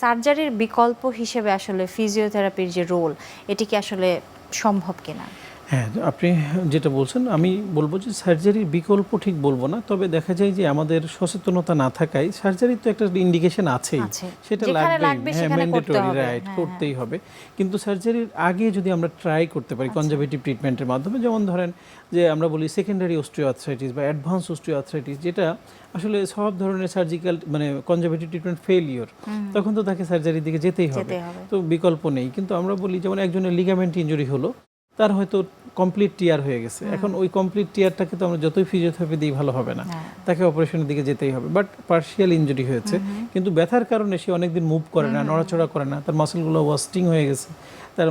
সার্জারির বিকল্প হিসেবে আসলে ফিজিওথেরাপির যে রোল এটি কি আসলে সম্ভব কিনা? হ্যাঁ আপনি যেটা বলছেন আমি বলব যে সার্জারির বিকল্প ঠিক বলব না তবে দেখা যায় যে আমাদের সচেতনতা না থাকায় সার্জারি তো একটা ইন্ডিকেশন আছেই। সেটা লাগবে হ্যাঁ ম্যান্ডেটরি রাইট হ্যাঁ, করতেই হবে। কিন্তু সার্জারির আগে যদি আমরা ট্রাই করতে পারি আচ্ছা। কনজারভেটিভ ট্রিটমেন্টের মাধ্যমে যেমন ধরেন যে আমরা বলি সেকেন্ডারি অস্ট্রিওআর্থ্রাইটিস বা অ্যাডভান্স অস্ট্রিওআর্থ্রাইটিস যেটা আসলে সব ধরনের সার্জিক্যাল মানে কনজারভেটিভ ট্রিটমেন্ট ফেলিওর তখন তো তাকে সার্জারির দিকে যেতেই হবে। তো বিকল্প নেই। কিন্তু আমরা বলি যেমন একজনের লিগামেন্ট ইঞ্জুরি হলো তার হয়তো কমপ্লিট টিয়ার হয়ে গেছে। এখন ওই কমপ্লিট টিয়ারটাকে তো আমরা যতই ফিজিওথেরাপি দিই ভালো হবে না। হ্যাঁ। তাকে অপারেশনের দিকে যেতেই হবে। বাট পার্শিয়াল ইনজুরি হয়েছে। কিন্তু ব্যথার কারণে সে অনেকদিন মুভ করে না নড়াচড়া করে না। তার মাসেলগুলো ওয়াস্টিং হয়ে গেছে। তার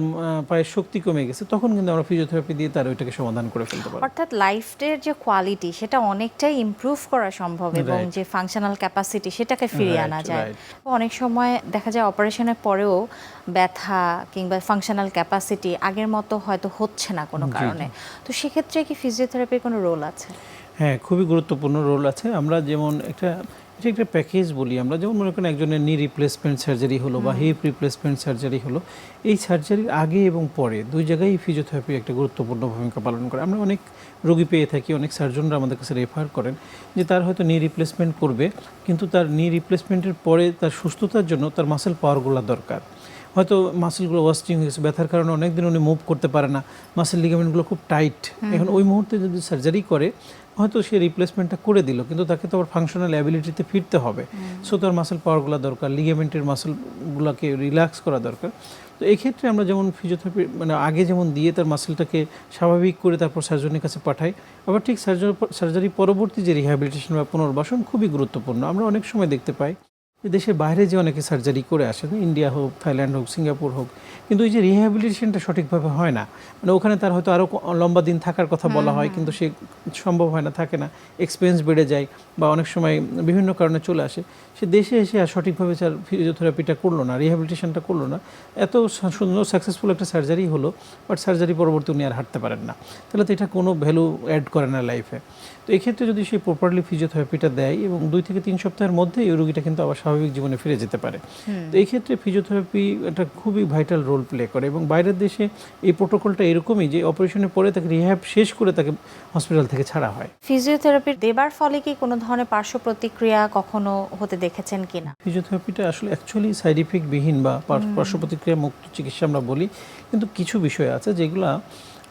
পায়ের শক্তি কমে গেছে। তখন কিন্তু আমরা ফিজিওথেরাপি দিয়ে তার ওইটাকে সমাধান করে ফেলতে পারব। অর্থাৎ লাইফের যে কোয়ালিটি সেটা অনেকটাই ইমপ্রুভ করা সম্ভব এবং যে ফাংশনাল ক্যাপাসিটি সেটাকে ফিরিয়ে আনা যায়। অনেক সময় দেখা যায় অপারেশনের পরেও ব্যথা কিংবা ফাংশনাল ক্যাপাসিটি আগের মতো হয়তো হচ্ছে না কোনো কারণে। তো সেক্ষেত্রে কি ফিজিওথেরাপির কোনো রোল আছে? হ্যাঁ খুবই গুরুত্বপূর্ণ রোল আছে। আমরা যেমন একটা এটা একটা প্যাকেজ বলি আমরা। যেমন মনে করেন একজনের নি রিপ্লেসমেন্ট সার্জারি হলো বা হিপ রিপ্লেসমেন্ট সার্জারি হলো। এই সার্জারির আগে এবং পরে দুই জায়গায় ফিজিওথেরাপি একটা গুরুত্বপূর্ণ ভূমিকা পালন করে। আমরা অনেক রোগী পেয়ে থাকি অনেক সার্জনরা আমাদের কাছে রেফার করেন যে তার হয়তো নি রিপ্লেসমেন্ট করবে কিন্তু তার নি রিপ্লেসমেন্টের পরে তার সুস্থতার জন্য তার মাসেল পাওয়ারগুলো দরকার। হয়তো মাসেলগুলো ওয়াস্টিং হয়ে গেছে ব্যথার কারণে অনেকদিন উনি মুভ করতে পারে না মাসেল লিগামেন্টগুলো খুব টাইট এখন ওই মুহূর্তে যদি সার্জারি করে হয়তো সে রিপ্লেসমেন্টটা করে দিল কিন্তু তাকে তো আবার ফাংশনাল অ্যাবিলিটিতে ফিরতে হবে। সো তার মাসেল পাওয়ারগুলো দরকার লিগামেন্টের মাসেলগুলোকে রিল্যাক্স করা দরকার। তো এক্ষেত্রে আমরা যেমন ফিজিওথেরাপি মানে আগে যেমন দিয়ে তার মাসেলটাকে স্বাভাবিক করে তারপর সার্জনের কাছে পাঠাই আবার ঠিক সার্জারি সার্জারি পরবর্তী যে রিহ্যাবিলিটেশন বা পুনর্বাসন খুবই গুরুত্বপূর্ণ। আমরা অনেক সময় দেখতে পাই। দেশের বাইরে যে অনেকে সার্জারি করে আসেন ইন্ডিয়া হোক থাইল্যান্ড হোক সিঙ্গাপুর হোক কিন্তু এই যে রিহ্যাবিলিটেশনটা সঠিকভাবে হয় না। মানে ওখানে তার হয়তো আরও লম্বা দিন থাকার কথা বলা হয় কিন্তু সে সম্ভব হয় না থাকে না। এক্সপেন্স বেড়ে যায় বা অনেক সময় বিভিন্ন কারণে চলে আসে। সে দেশে এসে আর সঠিকভাবে তার ফিজিওথেরাপিটা করল না রিহ্যাবিলিটেশনটা করল না। এত সুন্দর সাকসেসফুল একটা সার্জারি হলো বাট সার্জারি পরবর্তী উনি আর হাঁটতে পারেন না। তাহলে তো এটা কোনো ভ্যালু অ্যাড করে না লাইফে তো এক্ষেত্রে যদি সে প্রপারলি ফিজিওথেরাপিটা দেয় এবং দুই থেকে তিন সপ্তাহের মধ্যে এই রোগীটা কিন্তু আবার স্বাভাবিক জীবনে ফিরে যেতে পারে। তো এই ক্ষেত্রে ফিজিওথেরাপি একটা খুবই ভাইটাল রোল প্লে করে এবং বাইরের দেশে এই প্রোটোকলটা এরকমই যে অপারেশনের পরে তাকে রিহ্যাব শেষ করে তাকে হসপিটাল থেকে ছাড়া হয়। ফিজিওথেরাপি দেবার ফলে কি কোনো ধরনের পার্শ্ব প্রতিক্রিয়া কখনো হতে দেখেছেন কিনা? ফিজিওথেরাপিটা আসলে অ্যাকচুয়ালি সাইড ইফেক্ট বিহীন বা পার্শ্ব প্রতিক্রিয়া মুক্ত চিকিৎসা আমরা বলি। কিন্তু কিছু বিষয় আছে যেগুলা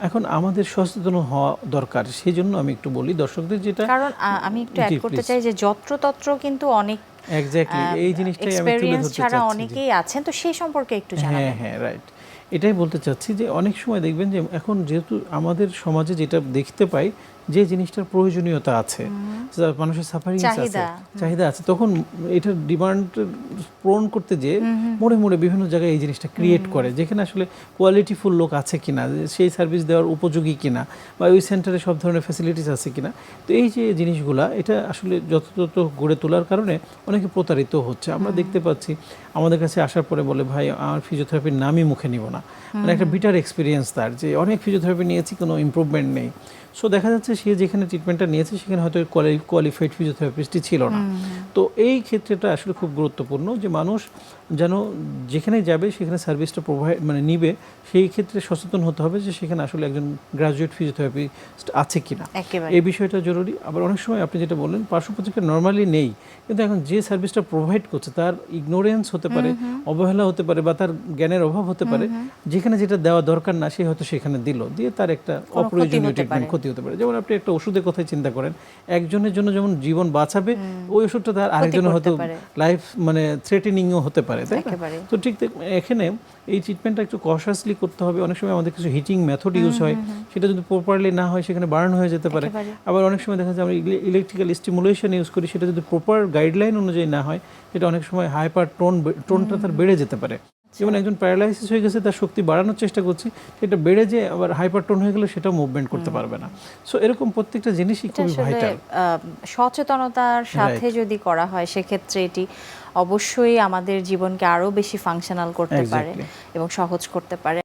এখন আমাদের সচেতন হওয়া দরকার সেই জন্য আমি একটু বলি দর্শকদের যেটা কারণ আমি একটু অ্যাড করতে চাই যে যত্রতত্র কিন্তু অনেক এক্স্যাক্টলি এই জিনিসটাই আমি তুলে ধরতে চাচ্ছি ছাড়া অনেকেই আছেন তো সেই সম্পর্কে একটু জানাবেন। হ্যাঁ হ্যাঁ রাইট এটাই বলতে চাচ্ছি যে অনেক সময় দেখবেন যে এখন যেহেতু আমাদের সমাজে যেটা দেখতে পাই যে জিনিসটার প্রয়োজনীয়তা আছে মানুষের সাফারিং আছে চাহিদা। আছে তখন এটার ডিমান্ড পূরণ করতে যে মোড়ে মোড়ে বিভিন্ন জায়গায় এই জিনিসটা ক্রিয়েট করে যেখানে আসলে কোয়ালিটিফুল লোক আছে কিনা সেই সার্ভিস দেওয়ার উপযোগী কিনা বা ওই সেন্টারে সব ধরনের ফ্যাসিলিটিস আছে কিনা। তো এই যে জিনিসগুলা এটা আসলে যথাযথ গড়ে তোলার কারণে অনেকে প্রতারিত হচ্ছে। আমরা দেখতে পাচ্ছি আমাদের কাছে আসার পরে বলে ভাই আমার ফিজিওথেরাপির নামই মুখে নিব না। মানে একটা বিটার এক্সপিরিয়েন্স তার যে অনেক ফিজিওথেরাপি নিয়েছি কোনো ইমপ্রুভমেন্ট নেই। সো দেখা যাচ্ছে সে যেখানে ট্রিটমেন্টটা নিয়েছে সেখানে হয়তো কোয়ালিফাইড ফিজিওথেরাপিস্টই ছিল না। তো এই ক্ষেত্রেটা আসলে খুব গুরুত্বপূর্ণ যে মানুষ যেন যেখানে যাবে সেখানে সার্ভিসটা প্রোভাইড মানে নিবে সেই ক্ষেত্রে সচেতন হতে হবে যে সেখানে আসলে একজন গ্রাজুয়েট ফিজিওথেরাপিস্ট আছে কিনা। একেবারে। এই বিষয়টা জরুরি। আবার অনেক সময় আপনি যেটা বললেন পার্শ্ব প্রতিক্রিয়া নর্মালি নেই কিন্তু এখন যে সার্ভিসটা প্রোভাইড করছে তার ইগনোরেন্স হতে পারে অবহেলা হতে পারে বা তার জ্ঞানের অভাব হতে পারে যেখানে যেটা দেওয়া দরকার না সে হয়তো সেখানে দিল। দিয়ে তার একটা অপ্রয়োজনীয় ট্রিটমেন্ট ক্ষতি হতে পারে। যেমন আপনি একটা ওষুধের কথাই চিন্তা করেন একজনের জন্য যেমন জীবন বাঁচাবে ওই ওষুধটা তার আরেকজনের হয়তো লাইফ মানে থ্রেটেনিংও হতে পারে তাই তো ঠিক এখানে এই ট্রিটমেন্টটা একটু কশাসলি করতে হবে। অনেক সময় আমাদের কিছু হিটিং মেথড ইউজ হয়। সেটা যদি প্রপারলি না হয় সেখানে বার্ন হয়ে যেতে পারে। আবার অনেক সময় দেখা যায় আমরা ইলেকট্রিক্যাল স্টিমুলেশন ইউজ করি সেটা যদি প্রপার গাইডলাইন অনুযায়ী না হয় সেটা অনেক সময় হাইপার টোন টোনটা তার বেড়ে যেতে পারে। যেমন একজন প্যারালাইসিস হয়ে গেছে তার শক্তি বাড়ানোর চেষ্টা করছি সেটা বেড়ে যে আবার হাইপার টোন হয়ে গেলে সেটা মুভমেন্ট করতে পারবে না। সো এরকম প্রত্যেকটা জিনিসই খুবই ভাইটাল সচেতনতার সাথে যদি করা হয় সেক্ষেত্রে এটি অবশ্যই আমাদের জীবনকে আরও বেশি ফাংশনাল করতে পারে এবং সহজ করতে পারে।